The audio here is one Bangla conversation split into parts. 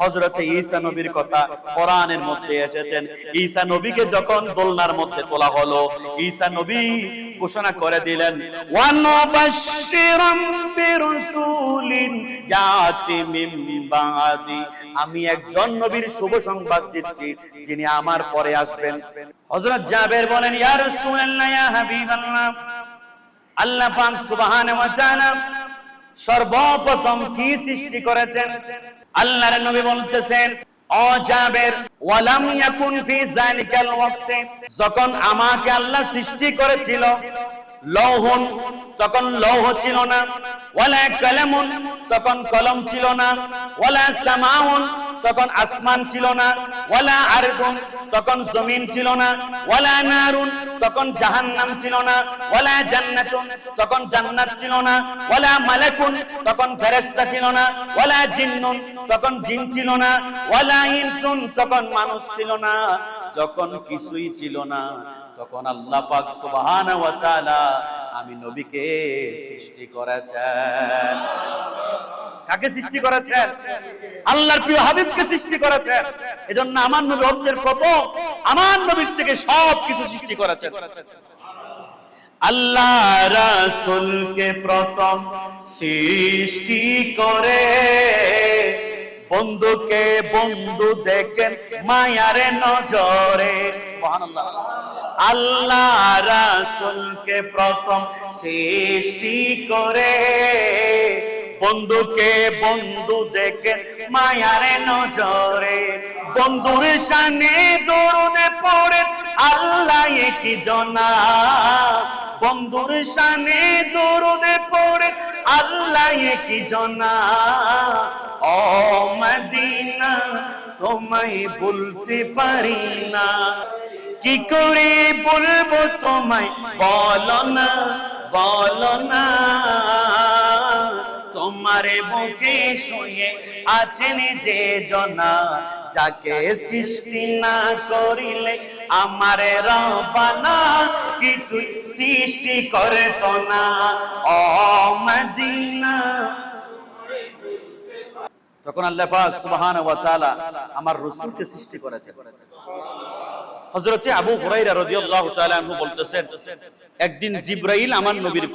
হযরতে ঈসা নবীর কথা কোরআনের মধ্যে এসেছেন। ঈসা নবীকে যখন দোলনার মধ্যে তোলা হলো ঈসা নবী ঘোষণা করে দিলেন আমি একজন নবীর শুভ সংবাদ দিচ্ছি যিনি আমার পরে আসবেন। হযরত জাবের বলেন ইয়া রাসূলুল্লাহ ইয়া হাবিবাল্লাহ আল্লাহ পাক সুবহানাহু ওয়া তাআলা সর্বপ্রথম কি সৃষ্টি করেছেন? আল্লাহর নবী বলতেছেন যখন আমাকে আল্লাহ সৃষ্টি করেছিল লৌহন, তখন লৌহ ছিল না। ওয়ালা কালামুন, তখন কলম ছিল না। ওয়ালা সামাউন, তখন আসমান ছিল না। ওয়ালা আরদুন তখন জমিন ছিল না। ওয়ালা নারুন, তখন জাহান্নাম ছিল না। ওয়ালা জান্নাতুন, তখন জান্নাত ছিল না। ওয়ালা মালাকুন, তখন ফেরেশতা ছিল না। ওয়ালা জিন্নুন, তখন জিন ছিল না। ওয়ালা ইনসুন, তখন মানুষ ছিল না। যখন কিছুই ছিল না তখন আল্লাহ পাক সুবহানাহু ওয়া তাআলা আমি নবীকে সৃষ্টি করেছেন। কাকে সৃষ্টি করেছেন? আল্লাহর প্রিয় হাবিবকে সৃষ্টি করেছেন। এজন্য আমার নবী হচ্ছেন প্রথম। আমার নবীর থেকে সব কিছু সৃষ্টি করেছেন। আল্লাহ রাসূলকে প্রথম সৃষ্টি করে বন্ধুকে বন্ধু দেখেন মায়ারে নজরে। আল্লাহ রাসূলকে প্রথম সৃষ্টি করে। বন্ধুকে বন্ধু দেখে মায়ারে নজরে। বন্ধুর সামনে দৌড়ে পড়ে আল্লাহ কি জনা বন্ধুর সামনে দৌড়ে পড়ে আল্লাহ কি জনা ও মদিনা, তোমায় বলতে পারি না। কি করে বলব তোমায়? বলো না বলো না। তোমারে বুকে শুয়ে আছেন যে জনা, যাকে সৃষ্টি না করিলে আমার রবানা, কিছু সৃষ্টি করে তো না। ও মদিনা তখন আল্লাহ পাক সুবহানাহু ওয়া তাআলা আমার রাসূলকে সৃষ্টি করেছেন। হযরতে আবু হুরায়রা রাদিয়াল্লাহু তাআলা আনহু বলতেছেন, একদিন জিব্রাইল আমার নবীর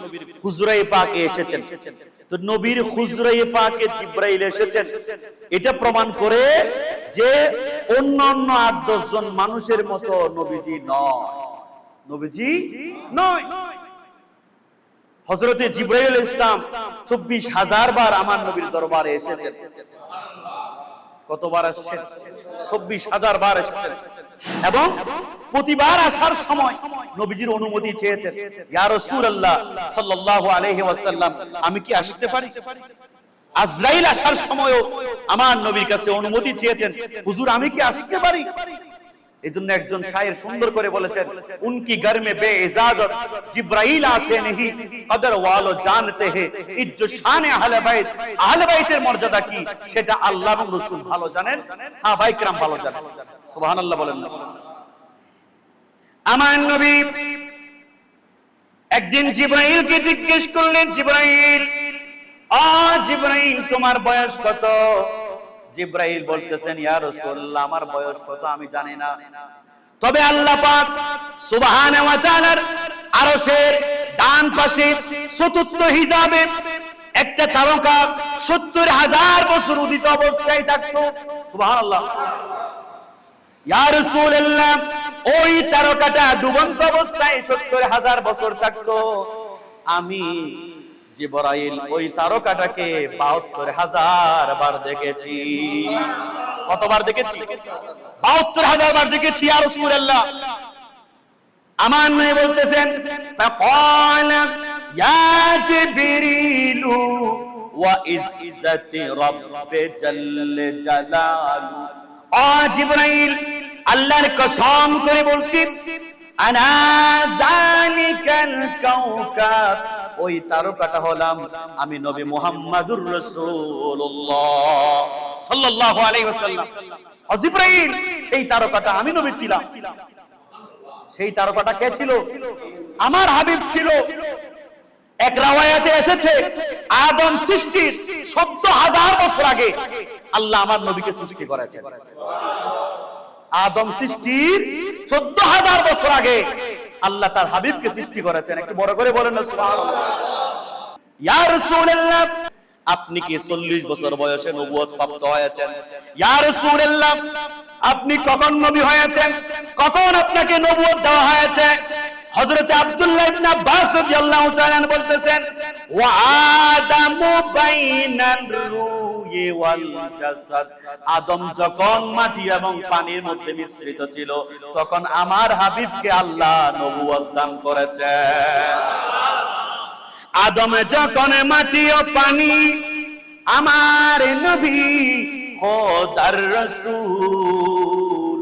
হুজরায়ে পাকে এসেছেন। তো নবীর হুজরায়ে পাকে জিব্রাইল এসেছেন। এটা প্রমাণ করে যে অন্য অন্য আট দশ জন মানুষের মতো নবীজি নয়। নবীজি নয়। হজরতে জিব্রাইল ইসলাম চব্বিশ হাজার বার আমার নবীর দরবারে এসেছেন। কতবার আসছেন চব্বিশ হাজার বার এসেছেন। এবং প্রতিবার আসার সময় নবীজির অনুমতি চেয়েছেন। ইয়া রাসূলুল্লাহ সাল্লাল্লাহু আলাইহি ওয়াসাল্লাম, আমি কি আসতে পারি? আজরাইল আসার সময়ও আমার নবীর কাছে অনুমতি চেয়েছেন। হুজুর, আমি কি আসতে পারি? এজন্য একজন শায়ের সুন্দর করে বলেছেন উনকি ঘর মে বে ইজাজত জিব্রাইল আতে নেহি কদর ওয়ালো জানতে হে ইজ্জত শান আহলে বাইত আহলে বাইতের মর্যাদা কি সেটা আল্লাহ এবং রাসূল ভালো জানেন সাহাবায়ে کرام ভালো জানেন সুবহানাল্লাহ বলেন না আমার নবী একদিন জিব্রাইলকে জিজ্ঞেস করলেন জিব্রাইল আ জিব্রাইল তোমার বয়স কত জিব্রাইল বলতেছেন, ইয়া রাসূলুল্লাহ, আমার বয়স কত আমি জানি না। তবে আল্লাহ পাক ডান পাশে চতুর্থ একটা তারকা সত্তর হাজার বছর উদিত অবস্থায় থাকতো। রাসূলুল্লাহ, ওই তারকাটা ডুবন্ত অবস্থায় সত্তর হাজার বছর থাকতো। আমি জিবরাইল ওই তারকাটাকে বাহাত্তর হাজার বার দেখেছি। কতবার দেখেছি? বাহাত্তর হাজার বার দেখেছি আর সুরাল্লাহ আমার নয় বলতেছেন আল্লাহর কসম করে বলছি, আনা জানিকাল কাউকাব। ওই তারকাটা হলাম আমি নবী মুহাম্মাদুর রাসূলুল্লাহ সাল্লাল্লাহু আলাইহি ওয়াসাল্লাম। জিবরাইল, সেই তারকাটা আমি নবী ছিলাম। সেই তারকাটা কে ছিল? আমার হাবিব ছিল। এক রাওয়ায়াতে এসেছে, আদম সৃষ্টির সত্য হাজার বছর আগে আল্লাহ আমার নবীকে সৃষ্টি করেছেন। আদম সৃষ্টির চোদ্দ হাজার বছর আগে আল্লাহ তার হাবিবকে সৃষ্টি করেছেন। একটু বড় করে বলেন আপনি কি 40 বছর বয়সে নবুয়ত প্রাপ্ত হয়েছেন? ইয়া রাসূলুল্লাহ, আপনি কখন নবী হয়েছেন? কখন আপনাকে নবুয়ত দেওয়া হয়েছে? হযরত আব্দুল্লাহ ইবনে আব্বাস রাদিয়াল্লাহু তাআলা বলতেছেন, ওয়া আদামু বাইনার রুহি। আদম যখন মাটি এবং পানির মধ্যে মিশ্রিত ছিল, তখন আমার হাবিবকে আল্লাহ নবুয়ত দান করেছেন। আদম যখন মাটি ও পানি আমার নবী, খোদার রসুল,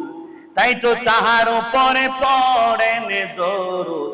তাই তো তাহার উপরে পড়েন দরুদ।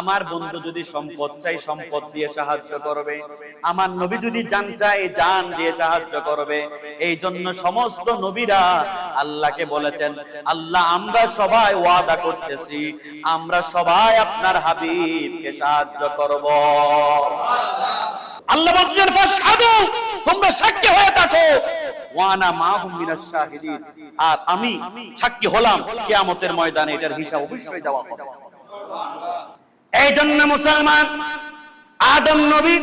আমার বন্ধু যদি সম্পদ চাই, সম্পদ দিয়ে সাহায্য করবে। আমার নবী যদি জান চাই জান দিয়ে সাহায্য করবে। এই জন্য সমস্ত নবীরা আল্লাহকে বলেছেন, আল্লাহ, আমরা সবাই ওয়াদা করতেছি, আমরা সবাই আপনার হাবিবকে সাহায্য করব। আল্লাহ বলছেন, ফাশহাদু, তোমরা সাক্ষী হয়ে থাকো। ওয়ানা মাহুম মিনাশ শাহিদিন। আর আমি সাক্ষী হলাম কিয়ামতের ময়দানে, এটার হিসাব অবশ্যই দেওয়া হবে। এই জন্য মুসলমান আদম নবী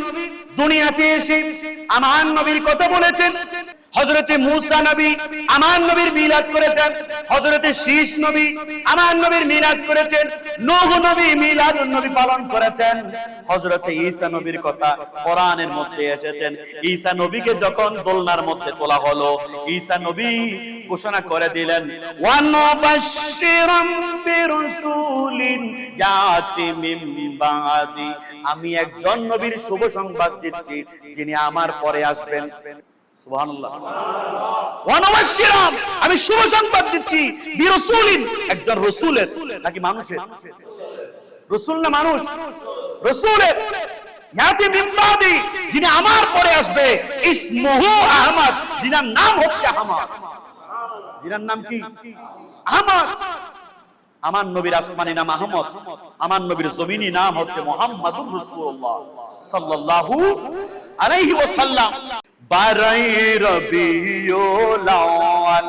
দুনিয়াতে এসে আমার নবীর কথা বলেছেন। হজরতে মুসা নবী আমার নবীর মিলাদ করেছেন। হজরতে শীষ নবী আমার নবীর মিলাদ করেছেন। নূহ নবী মিলাদ নবী পালন করেছেন। হজরতে ঈসা নবীর কথা কোরআনের মধ্যে এসেছেন। ঈসা নবীকে যখন দোলনার মধ্যে তোলা হলো, ঈসা নবী ঘোষণা করে দিলেন, ওয়ানুবাশশিরাম বিরাসূলিন ইয়াতি মিন বাদি। আমি একজন নবীর শুভ সংবাদ দিচ্ছি, যিনি আমার পরে আসবেন। আমি শুভ সংবাদ দিচ্ছি একজন রাসূলের, নাকি মানুষের? রাসূল না মানুষ? রাসূলের। যিনি আমার পরে আসবে, ইসমুহু আহমদ, যিনার নাম হচ্ছে আহমদ। জিনার নাম কি? আহমদ। আমার নবীর আসমানি নাম আহমদ, আমার নবীর জমিনি নাম হচ্ছে মোহাম্মদুর সাল্লাল্লাহু আলাইহি ওয়াসাল্লাম। বারাই রবিউল আউয়াল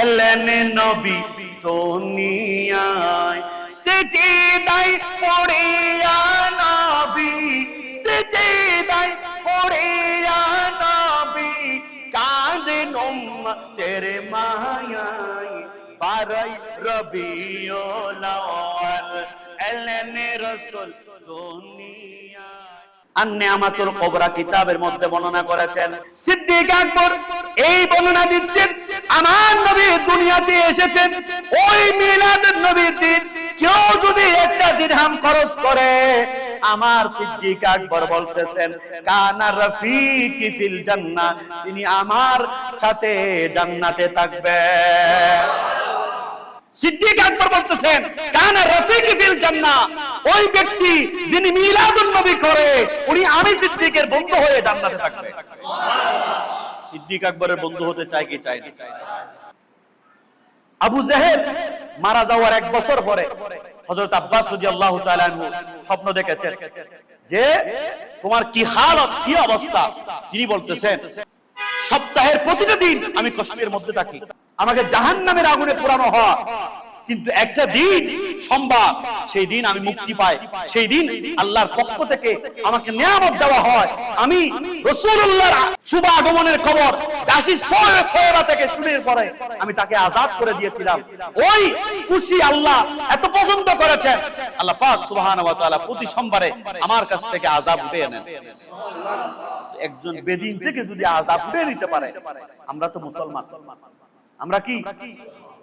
এলেন নবী দুনিয়ায়। সিজদায় পড়িয়া নবী সিজদায় পড়িয়া নবী কাঁদেন তেরে মায়াই বারাই রবিউল আউয়াল এলেন রাসূল দুনিয়ায়। আন্নামাতুল কুবরা কিতাবের মধ্যে বর্ণনা করেছেন, সিদ্দিক আকবর এই বর্ণনা দিচ্ছেন, আমার নবী দুনিয়াতে এসেছেন, ওই মিলাদুন নবীর দিন, কেউ যদি একটা দিরহাম খরচ করে, আমার সিদ্দিক আকবর বলতেছেন, কানা রফিকি ফিল তিনি আমার সাথে জান্নাতে থাকবেন। সিদ্দিক আকবর বলতেছেন কানা রফিকি ফিল জান্নাহ। ওই ব্যক্তি যিনি মিলাদুন নবী করে উনি আমি সিদ্দিকের বন্ধু হয়ে জান্নাতে থাকবে। সিদ্দিক আকবরের বন্ধু হতে চায় কি চায় না? আবু জাহেল মারা যাওয়ার এক বছর পরে হযরত আব্বাস রাদিয়াল্লাহু তাআলা আনহু স্বপ্ন দেখেছেন যে তোমার কি হালত কি অবস্থা? তিনি বলতেছেন সপ্তাহের প্রতিটা দিন আমি কষ্টের মধ্যে থাকি। আমাকে জাহান্নামের আগুনে পোড়ানো হয়। কিন্তু একটা দিন সোমবার সেই দিন আমি মুক্তি পাই। সেই দিন আল্লাহর পক্ষ থেকে আমাকে নিয়ামত দেওয়া হয়। আমি রসুল্লাহর শুভ আগমনের খবর দাসী সয় সয়রা থেকে শুনের পরে আমি তাকে আজাদ করে দিয়েছিলাম। ওই খুশি আল্লাহ এত পছন্দ করেছেন। আল্লাহ পাক তাআলা প্রতি সোমবারে আমার কাছ থেকে আজাব উঠিয়ে নেন। একজন বেদিন থেকে যদি আজাব উঠে নিতে পারে, আমরা তো মুসলমান। আমরা কি?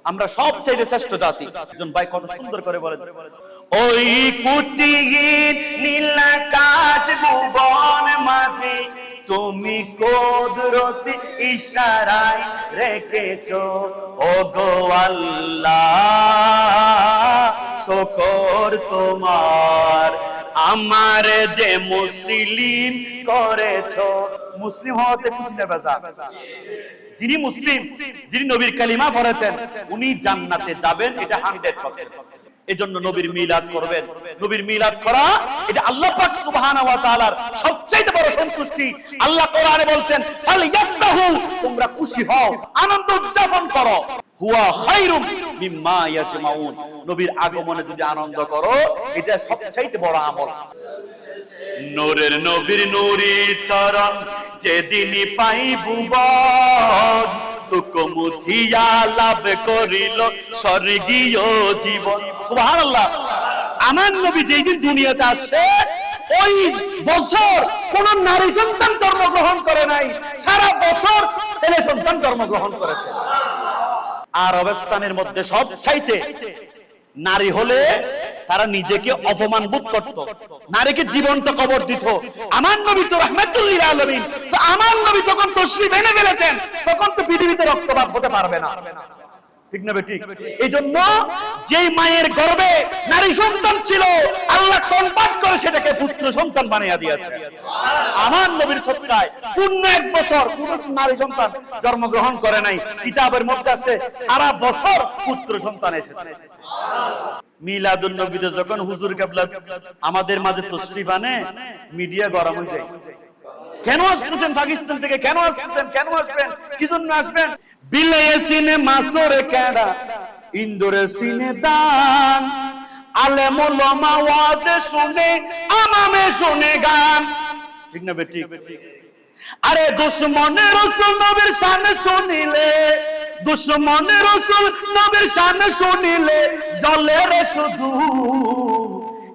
আমরা সব চাইতে শ্রেষ্ঠ জাতি। একজন ভাই কত সুন্দর করে বলেন ওই কুটির নীলাকাশ ভুবন মাঝে তুমি কুদরতি ইশারায় রেখেছো। ও গো আল্লাহ শকর তোমার। আমার যে মুসলিম করেছ। মুসলিম হওয়াতে খুশি না বেজা যিনি মুসলিম, যিনি নবীর কালিমা পড়েছেন, উনি জান্নাতে যাবেন, এটা হান্ড্রেড পার্সেন্ট এজন্য নবীর মিলাদ করবেন। নবীর মিলাদ করা, এটা আল্লাহ পাক সুবহানাহু ওয়া তাআলার সবচেয়ে বড় সন্তুষ্টি। আল্লাহ কোরআনে তোমরা খুশি হও, আনন্দ উদযাপন করো। হুয়া খায়রুম মিম্মা ইয়াজমাউন। নবীর আগমনে যদি আনন্দ করো, এটা সবচেয়ে বড় আমল। নূরের নবীর নুরি চরণ যেদিনই পাইব বর, তুক মুছিয়া লাভ করিল স্বর্গীয় জীবন। সুবহানাল্লাহ। আমার নবী যেই দিন দুনিয়াতে আসে ওই বছর কোন নারী সন্তান জন্মগ্রহণ করে নাই, সারা বছর ছেলে সন্তান জন্মগ্রহণ করেছে। আর অবস্থানের মধ্যে সব চাইতে নারী হলে তারা নিজেকে অপমান বোধ করত। নারীকে জীবন্ত কবর দিত। আমার নবী তো রহমতুল্লিল আলমিন। তো আমার নবী যখন শ্রী মেনে ফেলেছেন, তখন তো পৃথিবীতে রক্তপাত হতে পারবে না। ঠিক না বেটি এই জন্য যেই মায়ের গর্ভে নারী সন্তান ছিল, আল্লাহ কনভার্ট করে সেটাকে পুত্র সন্তান বানিয়ে দিয়েছে। আমার নবীর সত্যায় পূর্ণ এক বছর কোন নারী সন্তান জন্মগ্রহণ করে নাই। কিতাবের মধ্যে আছে, সারা বছর পুত্র সন্তান এসেছে। মিলাদুল নবীতে যখন হুজুর কেবলা আমাদের মাঝে তশরিফ আনে, মিডিয়া গরম হয়ে যায়। কেন আসতেছেন পাকিস্তান থেকে? কেন আসতেছেন? কেন আসবেন? কি জন্য আসবেন? বিলেয়ে সিনে মাসরে কেডা, ইন্দোরে সিনে দান। আলেম ওলামা ওয়াজে শুনে, আমামে শুনে গান। ঠিক না বেটি আরে দুশ্মনের রসুল নবীর শানে শুনিলে, দুশ্মনের রসুল নবীর শানে শুনিলে জলে রে শুধু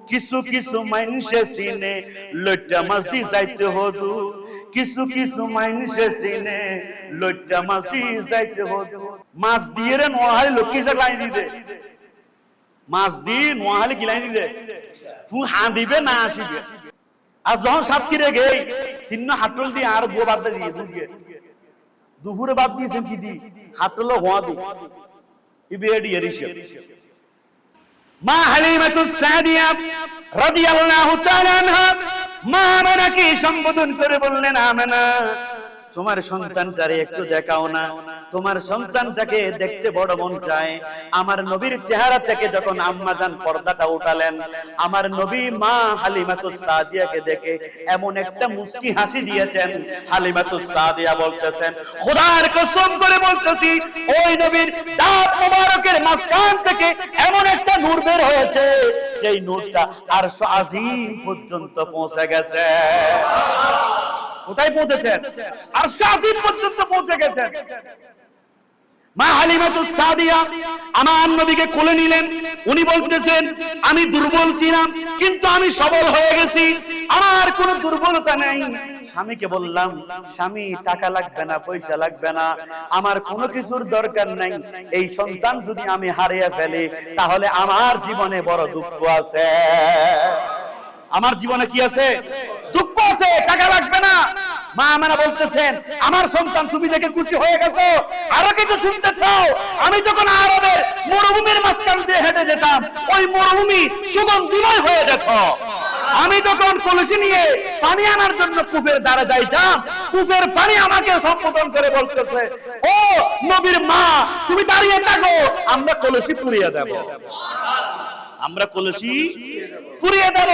কিছু কিছু মানুষে সিনে লইটা মাছ দি যাইতে হদু কিছু কিছু মানুষে সিনে লইটা মাছ দি যাইতে হদু মাছ দিয়ে রে নোয়াহালি লক্ষ্মী সে লাই দিতে মাছ দি নোয়াহালি কি লাই দিতে তুই হাঁ দিবে না আসিবে আর যখন সাতক্ষীরে গেই তিন হাটল দিয়ে আর বউ বাদ দিয়ে দু দিয়ে দুপুরে বাদ দিয়েছেন কি দি হাটল হওয়া দি ইবে এডি এরিশে মা হালিমাতুস সাদিয়া রাদিয়াল্লাহু তাআলা আনহা। মা আমানাকে সম্বোধন করে বললেন, আমেনা, তোমার সন্তানটারে একটু দেখাও না। তোমার সন্তানটাকে দেখতে বড় মন চায়। আমার নবীর চেহারা থেকে যখন আম্মাজান পর্দাটা উঠালেন, আমার নবী মা হালিমাতুস সাদিয়াকে দেখে এমন একটা মুস্কি হাসি দিয়েছেন। হালিমাতুস সাদিয়া বলতেছেন, খোদার কসম করে বলতেছি, ওই নবীর দাঁত মোবারকের মাঝখান থেকে এমন একটা নূর বের হয়েছে, যেই নূরটা আরশ আজিম পর্যন্ত পৌঁছে গেছে। কোথায় পৌঁছেছেন? আর সাজিদ পর্যন্ত পৌঁছে গেছেন। মা হালিমাতুস সাদিয়া আমার নবীকে কোলে নিলেন। উনি বলতেছেন, আমি দুর্বল ছিলাম, কিন্তু আমি সবল হয়ে গেছি। আমার কোনো দুর্বলতা নেই। স্বামীকে বললাম, স্বামী, টাকা লাগবে না, পয়সা লাগবে না, আমার কোনো কিছুর দরকার নাই। এই সন্তান যদি আমি হারিয়ে ফেলি, তাহলে আমার জীবনে বড় দুঃখ আছে। আমার জীবনে কি আছে? দুঃখ আছে, টাকা লাগবে না। মা আমেনা বলতেছেন, আমার সন্তান তুমি দেখে খুশি হয়ে গেছো। আরও কিছু শুনতে চাও? আমি যখন আরবের মরুভূমির মাঝখান দিয়ে হেঁটে যেতাম, ওই মরুভূমি সুগন্ধিময় হয়ে যেত। আমি তখন কলসি নিয়ে পানি আনার জন্য কুফের দ্বারা যাইতাম। কুফের পানি আমাকে সম্বোধন করে বলতেছে, ও নবীর মা, তুমি দাঁড়িয়ে থাকো, আমরা কলসি পুড়িয়ে দেব। আমরা কলসি পুড়িয়ে দেব।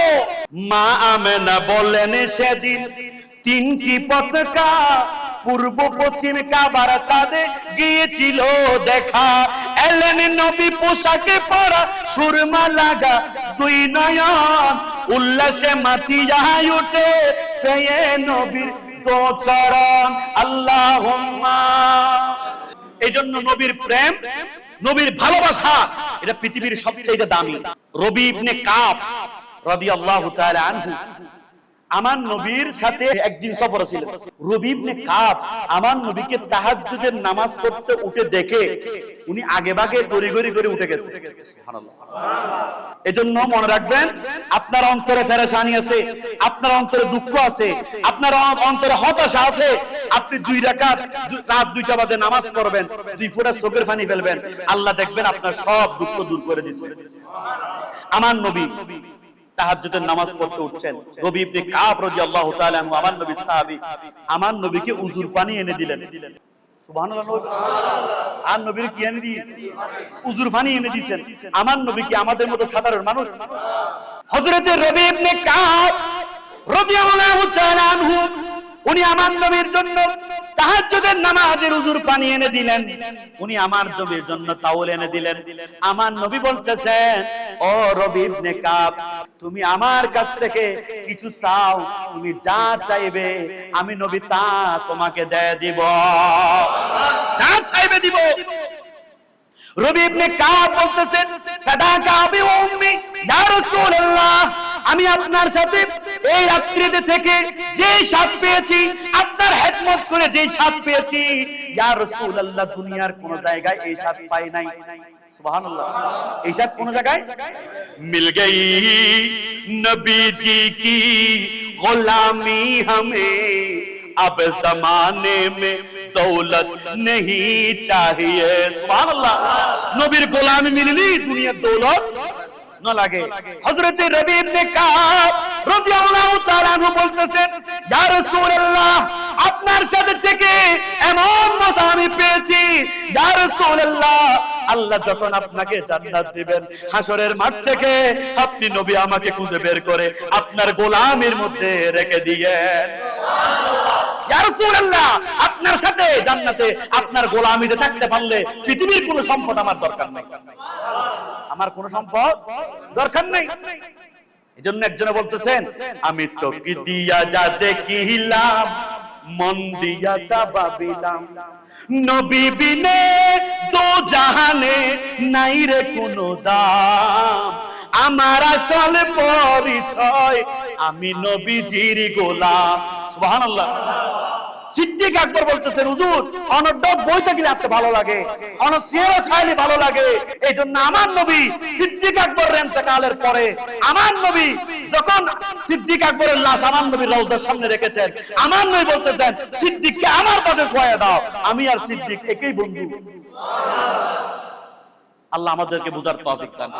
মা আমেনা বললেন সেদিন তিনটি পতাকা? পূর্ব পশ্চিম কাবার চাঁদে গিয়েছিল দেখা। এলেন নবী পোশাকে পরা সুরমা লাগা দুই নয়ন। উল্লাসে মাতিয়া উঠে পেয়ে নবীর তো চরণ আল্লাহ এই জন্য নবীর প্রেম, নবীর ভালোবাসা, এটা পৃথিবীর সবচেয়ে দামি। রবি ইবনে কাব রাদিয়াল্লাহু তাআলা আনহু আমার নবীর সাথে একদিন সফর ছিল। রবি ইবনে কাব আমার নবীকে তাহাজ্জুদের নামাজ পড়তে উঠে দেখে উনি আগে ভাগে তড়িঘড়ি করে উঠে গেছে। এজন্য মনে রাখবেন, আপনার অন্তরে ফেরেশানি আছে, আপনার অন্তরে দুঃখ আছে, আপনার অন্তরে হতাশা আছে। আপনি দুই রাকাত রাত দুইটা বাজে নামাজ পড়বেন, দুই ফোঁটা চোখের পানি ফেলবেন। আল্লাহ দেখবেন আপনার সব দুঃখ দূর করে দিচ্ছে আমার নবী তাহাজ্জুদের নামাজ পড়তে উঠছেন। রবি ইবনে কাব রাদিয়াল্লাহু তাআলা আনহু, আমার নবী সাহাবী, আমার নবীকে উজুর পানি এনে দিলেন। আর নবীর কি এনে দিয়ে? উজুর পানি এনে দিয়েছেন। আমার নবী কি আমাদের মতো সাধারণ মানুষ? হযরতে রবি ইবনে কাব রাদিয়াল্লাহু তাআলা আনহু, উনি আমার নবীর জন্য তাহাজ্জুদের নামাজের উজুর পানি এনে দিলেন। উনি আমার নবীর জন্য তাওল এনে দিলেন। আমার নবী বলতেছেন, ও রবি ইবনে কাব, তুমি আমার কাছ থেকে কিছু চাও, তুমি যা চাইবে, আমি নবী তা তোমাকে দেয় দিব। যা চাইবে দিব। রবি ইবনে কাব বলতেছেন, সাদাকা ওয়া উম্মি, ইয়া রাসূলুল্লাহ আমি আপনার সাথে এই রাত্রিতে থেকে যে স্বাদ পেয়েছি আপনার হেদমত করে যে স্বাদ পেয়েছি ইয়া রাসূলুল্লাহ দুনিয়ার কোন জায়গায় এই স্বাদ পাই নাই সুবহানাল্লাহ এই স্বাদ কোন জায়গায় মিল গই নবী জি কি গোলামি हमें अब जमाने में দৌলত नहीं चाहिए সুবহান আল্লাহ নবীর গোলামি মিললি দুনিয়ার দৌলত না লাগে। হযরত রবি ইবনে কাব রাদিয়াল্লাহু তাআলা আনহু বলতেছেন ইয়া রাসূলুল্লাহ আপনার সাথে থেকে এমন মজা আমি পেয়েছি। ইয়া রাসূলুল্লাহ আল্লাহ যখন আপনাকে জান্নাত দিবেন হাসরের মাঠ থেকে আপনি নবী আমাকে খুঁজে বের করে আপনার গোলামের মধ্যে রেখে দিয়েন। ইয়া রাসূলুল্লাহ, আপনার সাথে জান্নাতে আপনার গোলামিতে থাকতে পারলে পৃথিবীর কোনো সম্পদ আমার দরকার নাই। আমার কোনো সম্পদ দরকার নাই। এজন্য একজনে বলতেছেন, আমি চোখ দিয়া যা দেখিলাম, মন দিয়া তা ভাবিলাম। নবী বিনে দো জাহানে নাই রে কোনো দাম। আমার আসল পরিচয়, আমি নবীজির গোলাম। সুবহানাল্লাহ। সিদ্দিক আকবর বলতেছেন, হুজুর অনড্ড বই থাকলে ভালো লাগে অন সিয়ারা সাইলি ভালো লাগে। এই জন্য আমার নবী সিদ্দিক আকবর ইন্তেকালের পরে আমার নবী যখন সিদ্দিক আকবরের লাশ আমার নবীর রওজার সামনে রেখেছেন, আমার নবী বলতেছেন, সিদ্দিককে আমার পাশে শোয়া দাও। আমি আর সিদ্দিক একই বন্ধু। আল্লাহ আমাদেরকে বুঝার তৌফিক দান।